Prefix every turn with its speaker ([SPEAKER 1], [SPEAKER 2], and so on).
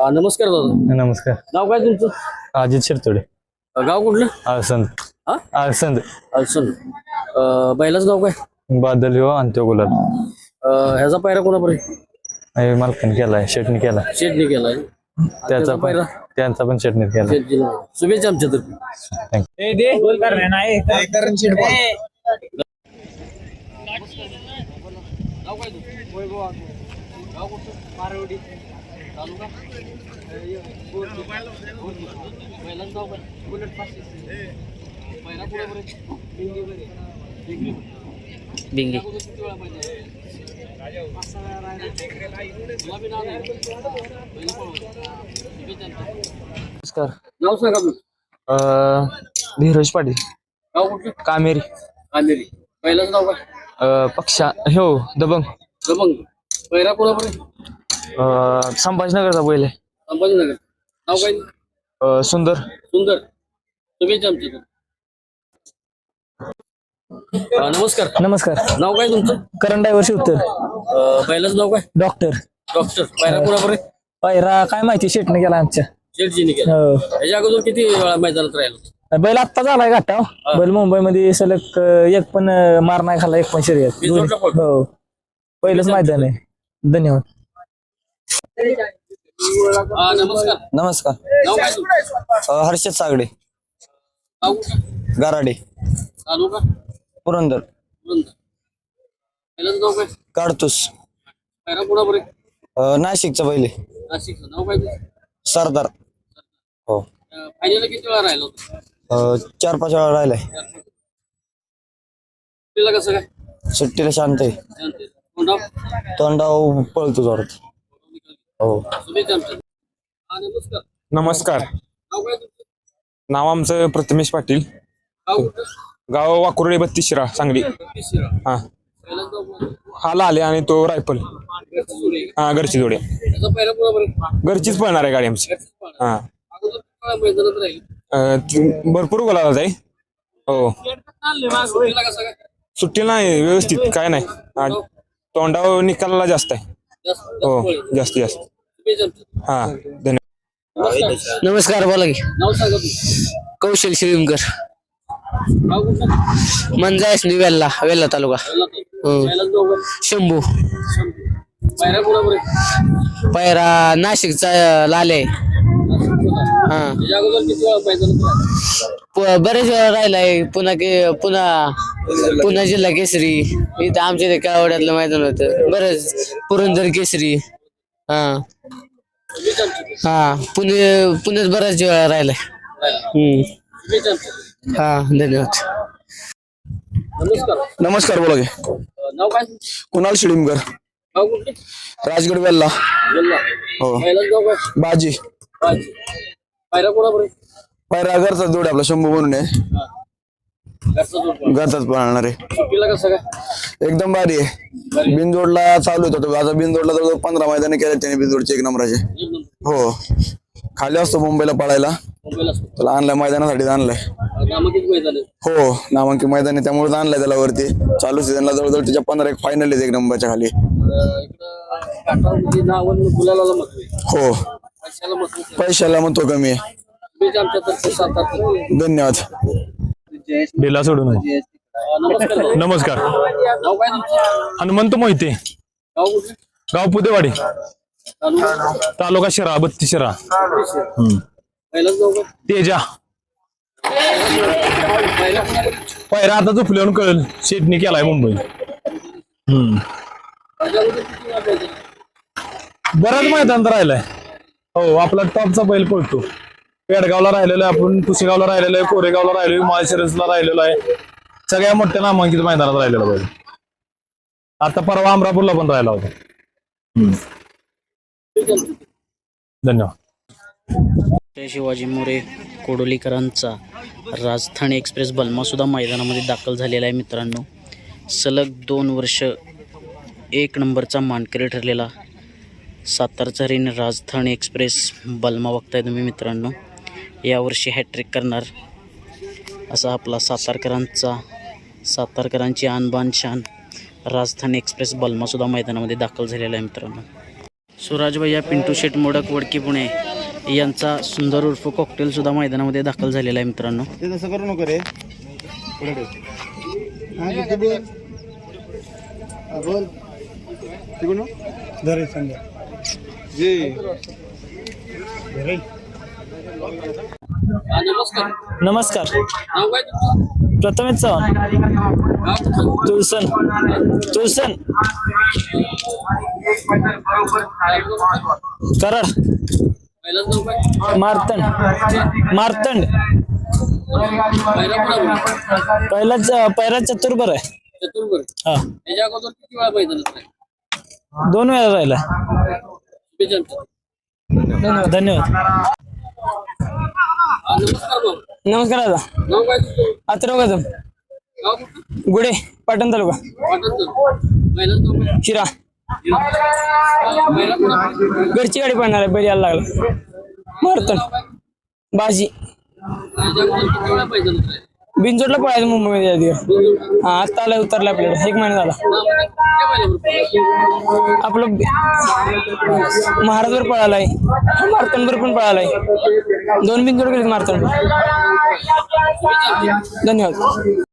[SPEAKER 1] अ, नमस्कार दादा.
[SPEAKER 2] नमस्कार.
[SPEAKER 1] नाव काय तुमचं?
[SPEAKER 2] अजित शिरतोडे.
[SPEAKER 1] अ, गाव कुठलं?
[SPEAKER 2] आळसंद.
[SPEAKER 1] हा?
[SPEAKER 2] आळसंद.
[SPEAKER 1] अडचण बैलाचं नाव काय?
[SPEAKER 2] बादल हो आणि तो गुलाब.
[SPEAKER 1] अ, ह्याचा पायरा कोणापर्यंत
[SPEAKER 2] हे मालकाने केलाय शेटणी केलाय.
[SPEAKER 1] शेटने केलाय.
[SPEAKER 2] त्याचा पण
[SPEAKER 1] पायरा?
[SPEAKER 2] त्यांचा पण शेटणी
[SPEAKER 1] शेटजीने. शुभेच्छा
[SPEAKER 2] थँक्यू
[SPEAKER 1] काय तुझं? गाव? मारवडी. तालुका? बुलेट? डिंगी. किती वेळा पाहिजे? पाच सहा राहिला. नाव नाही. पळवतो.
[SPEAKER 2] नमस्कार
[SPEAKER 1] नाव सांगा आपलं.
[SPEAKER 2] धीरज पाटील
[SPEAKER 1] गाव कुठलं
[SPEAKER 2] कामेरी
[SPEAKER 1] कामेरी काय
[SPEAKER 2] पक्षा हो दबंग
[SPEAKER 1] दबंग पहिला कोणापर्यंत
[SPEAKER 2] संभाजीनगरचा बैल आहे
[SPEAKER 1] संभाजीनगर. नाव काय?
[SPEAKER 2] अं, सुंदर.
[SPEAKER 1] सुंदर. शुभेच्छा नमस्कार.
[SPEAKER 3] नमस्कार.
[SPEAKER 1] नाव काय तुमचं?
[SPEAKER 3] करण ड्रायव्हर शिवतर
[SPEAKER 1] अं, पहिलाच नाव काय?
[SPEAKER 3] डॉक्टर.
[SPEAKER 1] डॉक्टर. पहिला कोणापर्यंत
[SPEAKER 3] पायरा काय माहिती शेटने गेला आमच्या.
[SPEAKER 1] केलं.
[SPEAKER 3] हो.
[SPEAKER 1] त्याच्या अगोदर किती वेळा मैदानात राहिलो
[SPEAKER 3] बैल आत्ता झालाय घाटाव बैल मुंबईमध्ये सलग अं, एक पण अं, मार नाही खाला एक पण शर्यत.
[SPEAKER 1] बिनजोडला
[SPEAKER 3] दोन्ही-
[SPEAKER 1] पळतो.
[SPEAKER 3] हो. पहिलंच मैदान आहे. धन्यवाद.
[SPEAKER 1] नमस्कार.
[SPEAKER 2] नमस्कार.
[SPEAKER 1] नाव काय तुमचं?
[SPEAKER 2] हर्षद सागडे.
[SPEAKER 1] कुठलं?
[SPEAKER 2] गाराडे.
[SPEAKER 1] तालुका
[SPEAKER 2] पुरंदर.
[SPEAKER 1] बुलंद. पहिलाच नाव काय?
[SPEAKER 2] काडतूस.
[SPEAKER 1] पहिला कोणापर्यंत
[SPEAKER 2] नाशिकचा बैल आहे
[SPEAKER 1] नाशिकचं नाव काय तुझं?
[SPEAKER 2] सरदार. हो.
[SPEAKER 1] फायनल किती वेळा राहिलो
[SPEAKER 2] अं, चार पाच वेळा राहिलाय.
[SPEAKER 1] तिला कसं काय?
[SPEAKER 2] सुट्टीला शांत आहे?
[SPEAKER 1] तोंडाव
[SPEAKER 2] पळतो जोरात. हो.
[SPEAKER 1] नमस्कार.
[SPEAKER 4] नमस्कार.
[SPEAKER 1] नाव काय तुमचं?
[SPEAKER 4] नाव आमचं प्रथमेश पाटील.
[SPEAKER 1] गाव कुठलं?
[SPEAKER 4] गाव वाकुर्डे बत्तीस शिरा सांगली. हा.
[SPEAKER 1] पहिलाच?
[SPEAKER 4] हा लाले आणि तो रायफल.
[SPEAKER 1] घरचं.
[SPEAKER 4] हा घरची जोडी
[SPEAKER 1] त्याचा पहिला कोणापर्यंत?
[SPEAKER 4] घरचीच पळणार आहे गाडी आमची.
[SPEAKER 1] घरचंच.
[SPEAKER 4] हा.
[SPEAKER 1] अगोदर किती वेळा मैदानात राहील?
[SPEAKER 4] अं, ती- भरपूर गोलाला जाई हो.
[SPEAKER 1] सुट्टीला कसं काय?
[SPEAKER 4] सुट्टी नाही व्यवस्थित. काय नाही. हा, तोंडावर निकालाला जास्त आहे हो. जास्त जास्त. हा धन्यवाद
[SPEAKER 1] नमस्कार.
[SPEAKER 5] नमस्कार बोला की
[SPEAKER 1] नाव सांगा.
[SPEAKER 5] कौशल शिरीमकर
[SPEAKER 1] गाव कुठलं?
[SPEAKER 5] मंजायस वेल्ला वेल्ला तालुका
[SPEAKER 1] पहिला तो. पहिलाच नाव काय?
[SPEAKER 5] शंभू
[SPEAKER 1] पहिला?
[SPEAKER 5] पायरा नाशिकचा लाले हा
[SPEAKER 1] त्याच्या अगोदर किती वेळा मैदानात राहिल?
[SPEAKER 5] बरेच वेळा राहिलाय पुन्हा के पुन्हा पुन्हा जिल्हा केसरी इथं आमच्या इथे कावड्यातलं मैदान होतं बरेच पुरंदर केसरी हा. हा पुणे पुण्यात बऱ्याच वेळा राहिलाय हम्म. हा धन्यवाद
[SPEAKER 1] नमस्कार
[SPEAKER 2] नमस्कार बोला की
[SPEAKER 1] अं, नाव काय तुमचं?
[SPEAKER 2] कुणाल शिडिमकर
[SPEAKER 1] कुठले
[SPEAKER 2] राजगड वेल्ला
[SPEAKER 1] जिल्हा
[SPEAKER 2] हो
[SPEAKER 1] पहिलाच नाव काय
[SPEAKER 2] बाजी
[SPEAKER 1] कोणापर्यंत
[SPEAKER 2] पायरा घरचा जोड आपला शंभू म्हणून आहे. घरचाच पळणार आहे.
[SPEAKER 1] सुट्टीला कसं काय
[SPEAKER 2] एकदम भारी आहे. बिनजोडला चालू होता तो. आता बिनजोडला जवळ पंधरा मैदाने केले त्याने बिनजोडचे एक नंबराचे.
[SPEAKER 1] एक नंबर.
[SPEAKER 2] हो. खाली असतो मुंबईला पळायला.
[SPEAKER 1] मुंबईला असतो.
[SPEAKER 2] त्याला आणलाय मैदानासाठी आणलाय.
[SPEAKER 1] कामं किती मैदान आहे?
[SPEAKER 2] हो नामांकित मैदान आहे. त्यामुळे आणलाय त्याला वरती. चालू सीझनला जवळजवळ त्याच्या पंधरा एक फायनल आहेत एक नंबरच्या खाली.
[SPEAKER 1] अं, इकडं काठावरती नावानं गुलाला महत्त्व आहे.
[SPEAKER 2] हो.
[SPEAKER 1] पैशाला महत्त्व आहे.
[SPEAKER 2] पैशाला मग तो कमी आहे. धन्यवाद.
[SPEAKER 6] दिला सोडून
[SPEAKER 1] नमस्कार भाऊ.
[SPEAKER 6] नमस्कार.
[SPEAKER 1] नाव काय तुमचं?
[SPEAKER 6] हनुमंत मोहिते.
[SPEAKER 1] गाव कुठले?
[SPEAKER 6] गाव पुदेवाडी.
[SPEAKER 1] तालुका?
[SPEAKER 6] तालुका शिरा बत्तीस शिरा.
[SPEAKER 1] पहिलाच
[SPEAKER 6] तेजा.
[SPEAKER 1] पहिला
[SPEAKER 6] पायरा आता झोपल्यावर कळेल. शेटणी केलाय मुंबई. हम्म.
[SPEAKER 1] किती?
[SPEAKER 6] बराच मैदान राहिलाय. हो आपला टॉपचा बैल पळतो. पेडगावला राहिलेला आहे आपण कुशेगावला राहिलेलो आहे कोरेगावला राहिलो माळशिरसला राहिलेलो आहे. सगळ्या मोठ्या नामांकित मैदानात राहिलेला बैल आता परवा अमरापूरला पण राहिला होता. धन्यवाद.
[SPEAKER 7] जय शिवाजी मोरे कोडोलीकरांचा राजधानी एक्सप्रेस बलमासुद्धा मैदानामध्ये दाखल झालेला आहे मित्रांनो. सलग दोन वर्ष एक नंबरचा मानकरी ठरलेला सातारचा रिन राजधानी एक्सप्रेस बलमा बघताय तुम्ही मित्रांनो. यावर्षी हॅट्रिक करणार. असा आपला सातारकरांचा सातारकरांची आणबान शान राजधानी एक्सप्रेस बलमासुद्धा मैदानामध्ये दाखल झालेला आहे मित्रांनो. सुराज भैया पिंटू शेट मोडक वडकी पुणे यांचा सुंदर उर्फ कॉकटेल सुद्धा मैदानामध्ये दाखल झालेला आहे मित्रांनो.
[SPEAKER 8] ते तसं करू नको रे.
[SPEAKER 1] नमस्कार. तुमचं
[SPEAKER 3] प्रथमेश चव्हाण? तुळसन तुळसन कराड. मारतंड. मारतंड. पहिलाच पहिला चतुर्भर आहे.
[SPEAKER 1] चतुर्भर
[SPEAKER 3] हा.
[SPEAKER 1] त्याच्या अगोदर किती वेळा मैदानात नाही
[SPEAKER 3] दोन वेळा राहिला. धन्यवाद.
[SPEAKER 1] नमस्कार
[SPEAKER 3] दादा. अथर्व कदम. गुडे पाटण तालुका. शिरा. घरची गाडी पडणार आहे बैल यायला लागला. मारतंड बाजी. बिनजोडला पळायचं मुंबईमध्ये आधी. हा आता आलाय उतरला आपल्याकडे. एक महिना झाला. आपलं महाराजवर पळालाय. मारतंडवर पण पळालाय. दोन बिनजोड गेले मारतंड. धन्यवाद.